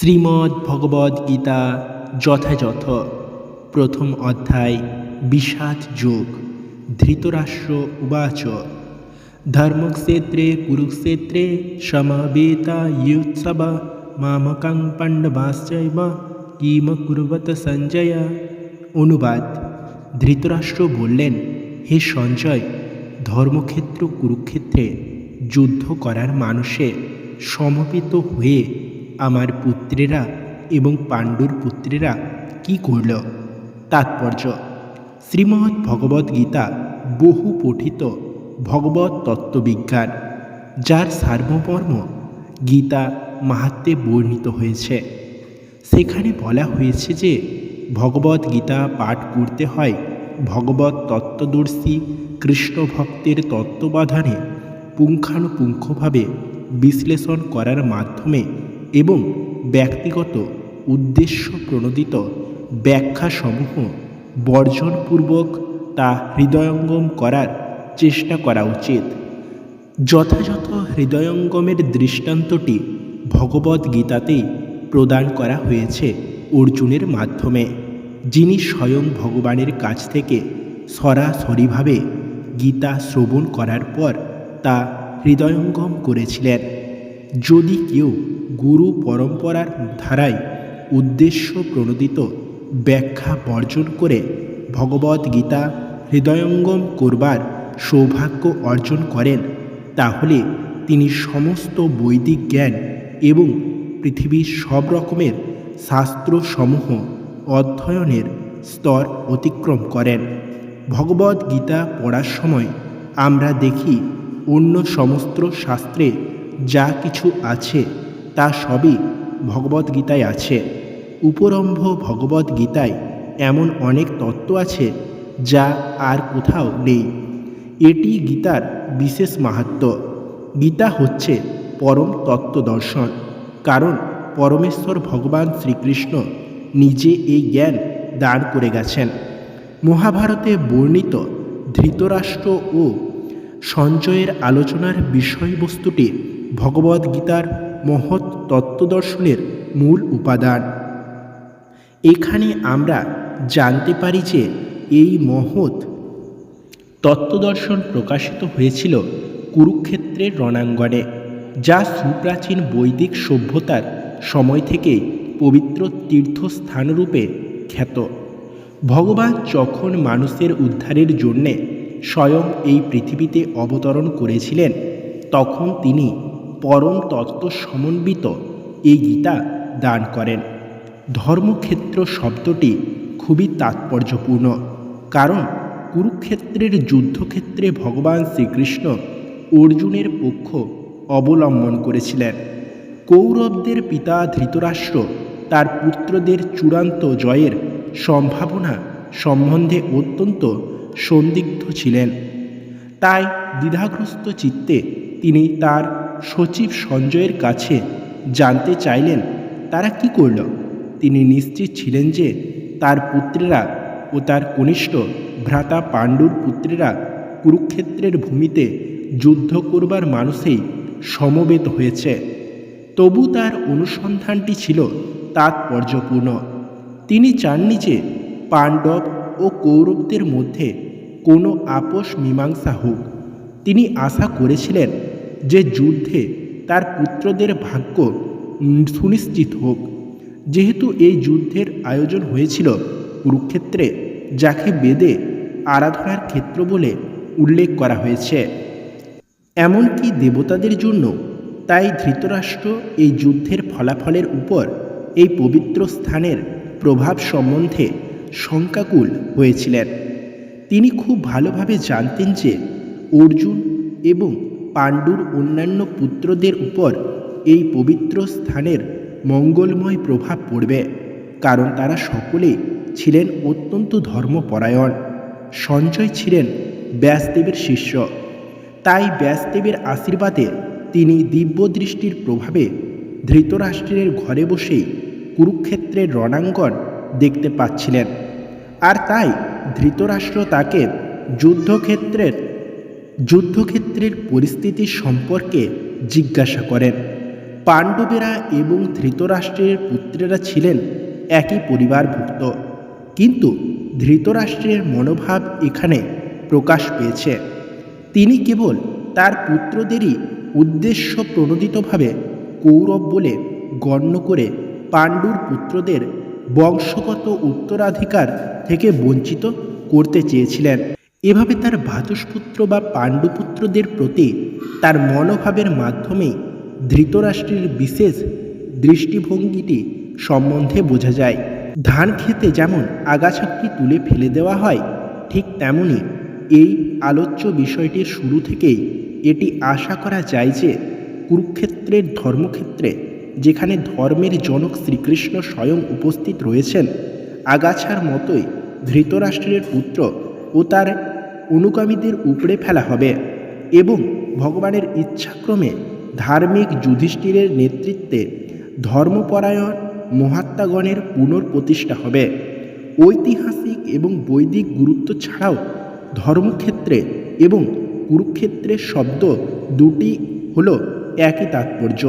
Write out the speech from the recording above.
শ্রীমদ্ ভগবদ্ গীতা যথাযথ, প্রথম অধ্যায়, বিষাদ যোগ, ধৃতরাষ্ট্র উবাচ। ধর্মক্ষেত্রে, কুরুক্ষেত্রে, সমবেতা ইউৎসব, মামকাং পাণ্ডবাশ্চৈব কিম কুর্বত সঞ্জয়। অনুবাদ, ধৃতরাষ্ট্র বললেন, হে সঞ্জয়, ধর্মক্ষেত্র, কুরুক্ষেত্রে যুদ্ধ করার মানুষে সমবেত হয়ে আমার পুত্রেরা এবং পাণ্ডুর পুত্রেরা কি করল? তাৎপর্য। শ্রীমৎ ভগবদ্গীতা বহু পঠিত ভগবত তত্ত্ববিজ্ঞান, যার সার্বমর্ম গীতা মাহাত্মে বর্ণিত হয়েছে। সেখানে বলা হয়েছে যে, ভগবত গীতা পাঠ করতে হয় ভগবত তত্ত্বদর্শী কৃষ্ণ ভক্তের তত্ত্বাবধানে পুঙ্খানুপুঙ্খভাবে বিশ্লেষণ করার মাধ্যমে এবং ব্যক্তিগত উদ্দেশ্য প্রণোদিত ব্যাখ্যাসমূহ বর্জনপূর্বক তা হৃদয়ঙ্গম করার চেষ্টা করা উচিত। যথাযথ হৃদয়ঙ্গমের দৃষ্টান্তটি ভগবদ্গীতাতেই প্রদান করা হয়েছে অর্জুনের মাধ্যমে, যিনি স্বয়ং ভগবানের কাছ থেকে সরাসরিভাবে গীতা শ্রবণ করার পর তা হৃদয়ঙ্গম করেছিলেন। যদি কেউ গুরু পরম্পরার ধারায় উদ্দেশ্য প্রণোদিত ব্যাখ্যা বর্জন করে ভগবদ্গীতা হৃদয়ঙ্গম করবার সৌভাগ্য অর্জন করেন। তাহলে তিনি সমস্ত বৈদিক জ্ঞান এবং পৃথিবীর সব রকমের শাস্ত্রসমূহ অধ্যয়নের স্তর অতিক্রম করেন। ভগবদ্গীতা পড়ার সময় আমরা দেখি অন্য সমস্ত শাস্ত্রে যা কিছু আছে তা সবই ভগবদ্গীতায় আছে। উপরম্ভ ভগবদ্গীতায় এমন অনেক তত্ত্ব আছে যা আর কোথাও নেই। এটি গীতার বিশেষ মাহাত্ম। গীতা হচ্ছে পরম তত্ত্ব দর্শন। কারণ পরমেশ্বর ভগবান শ্রীকৃষ্ণ নিজে এই জ্ঞান দান করে গেছেন। মহাভারতে বর্ণিত ধৃতরাষ্ট্র ও সঞ্জয়ের আলোচনার বিষয়বস্তুটি ভগবদ্গীতার মহৎ তত্ত্বদর্শনের মূল উপাদান। এখানে আমরা জানতে পারি যে এই মহৎ তত্ত্বদর্শন প্রকাশিত হয়েছিল কুরুক্ষেত্রের রণাঙ্গনে, যা সুপ্রাচীন বৈদিক সভ্যতার সময় থেকে পবিত্র তীর্থস্থানরূপে খ্যাত। ভগবান যখন মানুষের উদ্ধারের জন্যে স্বয়ং এই পৃথিবীতে অবতরণ করেছিলেন, তখন তিনি পরম তত্ত্ব সমন্বিত এই গীতা দান করেন। ধর্মক্ষেত্র শব্দটি খুবই তাৎপর্যপূর্ণ, কারণ কুরুক্ষেত্রের যুদ্ধক্ষেত্রে ভগবান শ্রীকৃষ্ণ অর্জুনের পক্ষ অবলম্বন করেছিলেন। কৌরবদের পিতা ধৃতরাষ্ট্র তার পুত্রদের চূড়ান্ত জয়ের সম্ভাবনা সম্বন্ধে অত্যন্ত সন্দিগ্ধ ছিলেন। তাই দ্বিধাগ্রস্ত চিত্তে তিনি তার সচিব সঞ্জয়ের কাছে জানতে চাইলেন, তারা কি করল? তিনি নিশ্চিত ছিলেন যে তার পুত্রেরা ও তার কনিষ্ঠ ভ্রাতা পাণ্ডুর পুত্রেরা কুরুক্ষেত্রের ভূমিতে যুদ্ধ করবার মানুষেই সমবেত হয়েছে। তবু তার অনুসন্ধানটি ছিল তাৎপর্যপূর্ণ। তিনি চাননি যে পাণ্ডব ও কৌরবদের মধ্যে কোনো আপোষ মীমাংসা হোক। তিনি আশা করেছিলেন যে যুদ্ধে তার পুত্রদের ভাগ্য সুনিশ্চিত হোক, যেহেতু এই যুদ্ধের আয়োজন হয়েছিল কুরুক্ষেত্রে, যাকে বেদে আরাধনার ক্ষেত্র বলে উল্লেখ করা হয়েছে। এমনকি দেবতাদের জন্য তাই ধৃতরাষ্ট্র এই যুদ্ধের ফলাফলের উপর এই পবিত্র স্থানের প্রভাব সম্বন্ধে শঙ্কাকুল হয়েছিলেন। তিনি খুব ভালোভাবে জানতেন যে অর্জুন এবং পাণ্ডুর অন্যান্য পুত্রদের উপর এই পবিত্র স্থানের মঙ্গলময় প্রভাব পড়বে, কারণ তারা সকলেই ছিলেন অত্যন্ত ধর্মপরায়ণ। সঞ্জয় ছিলেন ব্যাসদেবের শিষ্য। তাই ব্যাসদেবের আশীর্বাদে তিনি দিব্যদৃষ্টির প্রভাবে ধৃতরাষ্ট্রের ঘরে বসেই কুরুক্ষেত্রের রণাঙ্গন দেখতে পাচ্ছিলেন। আর তাই ধৃতরাষ্ট্র তাকে যুদ্ধক্ষেত্রের যুদ্ধক্ষেত্রের পরিস্থিতি সম্পর্কে জিজ্ঞাসা করেন। পাণ্ডবেরা এবং ধৃতরাষ্ট্রের পুত্রেরা ছিলেন একই পরিবারভুক্ত। কিন্তু ধৃতরাষ্ট্রের মনোভাব এখানে প্রকাশ পেয়েছে। তিনি কেবল তার পুত্রদেরই উদ্দেশ্য প্রণোদিতভাবে কৌরব বলে গণ্য করে পাণ্ডুর পুত্রদের বংশগত উত্তরাধিকার থেকে বঞ্চিত করতে চেয়েছিলেন। এভাবে তার ভাতুষপুত্র বা পাণ্ডুপুত্রদের প্রতি তার মনোভাবের মাধ্যমে ধৃতরাষ্ট্রের বিশেষ দৃষ্টিভঙ্গিটি সম্বন্ধে বোঝা যায়। ধান খেতে যেমন আগাছাটি তুলে ফেলে দেওয়া হয়, ঠিক তেমনি এই আলোচ্য বিষয়টির শুরু থেকেই এটি আশা করা যায় যে কুরুক্ষেত্রের ধর্মক্ষেত্রে, যেখানে ধর্মের জনক শ্রীকৃষ্ণ স্বয়ং উপস্থিত রয়েছেন, আগাছার মতোই ধৃতরাষ্ট্রের পুত্র ও তার অনুগামীদের উপড়ে ফেলা হবে এবং ভগবানের ইচ্ছাক্রমে ধার্মিক যুধিষ্ঠিরের নেতৃত্বে ধর্মপরায়ণ মহাত্মাগণের পুনর্প্রতিষ্ঠা হবে। ঐতিহাসিক এবং বৈদিক গুরুত্ব ছাড়াও ধর্মক্ষেত্রে এবং কুরুক্ষেত্রের শব্দ দুটি হলো একই তাৎপর্য।